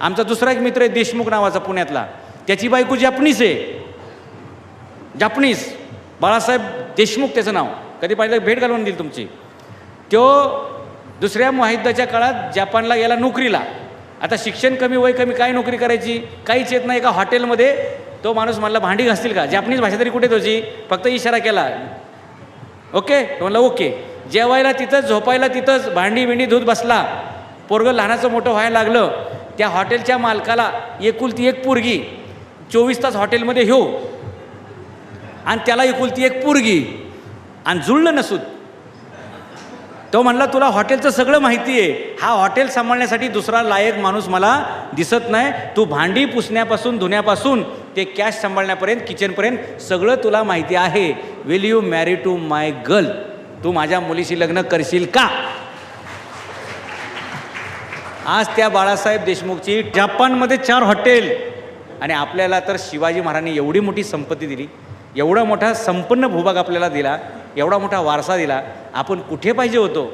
आमचा दुसरा एक मित्र आहे देशमुख नावाचा पुण्यातला. त्याची बायको जॅपनीज आहे. जापनीज बाळासाहेब देशमुख त्याचं नाव. कधी पाहिलं भेट घालवून देईल तुमची. तो दुसऱ्या महायुद्धाच्या काळात जपानला गेला नोकरीला. आता शिक्षण कमी वय कमी काय नोकरी करायची? काहीच येत नाही एका हॉटेलमध्ये. तो माणूस म्हणला भांडी घासतील का? जॅपनीज भाषा तरी कुठे तुझी? फक्त इशारा केला. ओके. म्हणलं ओके. जेवायला तिथंच झोपायला तिथंच भांडी बिंडी दूध बसला. पोरगं लहानाचं मोठं व्हायला लागलं. त्या हॉटेलच्या मालकाला एकुलती एक पोरगी चोवीस तास हॉटेलमध्ये हो आणि त्याला एकुलती एक पोरगी. आणि जुळलं नसून. तो म्हणला तुला हॉटेलचं सगळं माहिती आहे. हा हॉटेल सांभाळण्यासाठी दुसरा लायक माणूस मला दिसत नाही. तू भांडी पुसण्यापासून धुण्यापासून ते कॅश सांभाळण्यापर्यंत किचनपर्यंत सगळं तुला माहिती आहे. Will you marry to my girl तू माझ्या मुलीशी लग्न करशील का? आज त्या बाळासाहेब देशमुखची जपानमध्ये चार हॉटेल. आणि आपल्याला तर शिवाजी महाराजांनी एवढी मोठी संपत्ती दिली एवढा मोठा संपन्न भूभाग आपल्याला दिला एवढा मोठा वारसा दिला आपण कुठे पाहिजे होतो?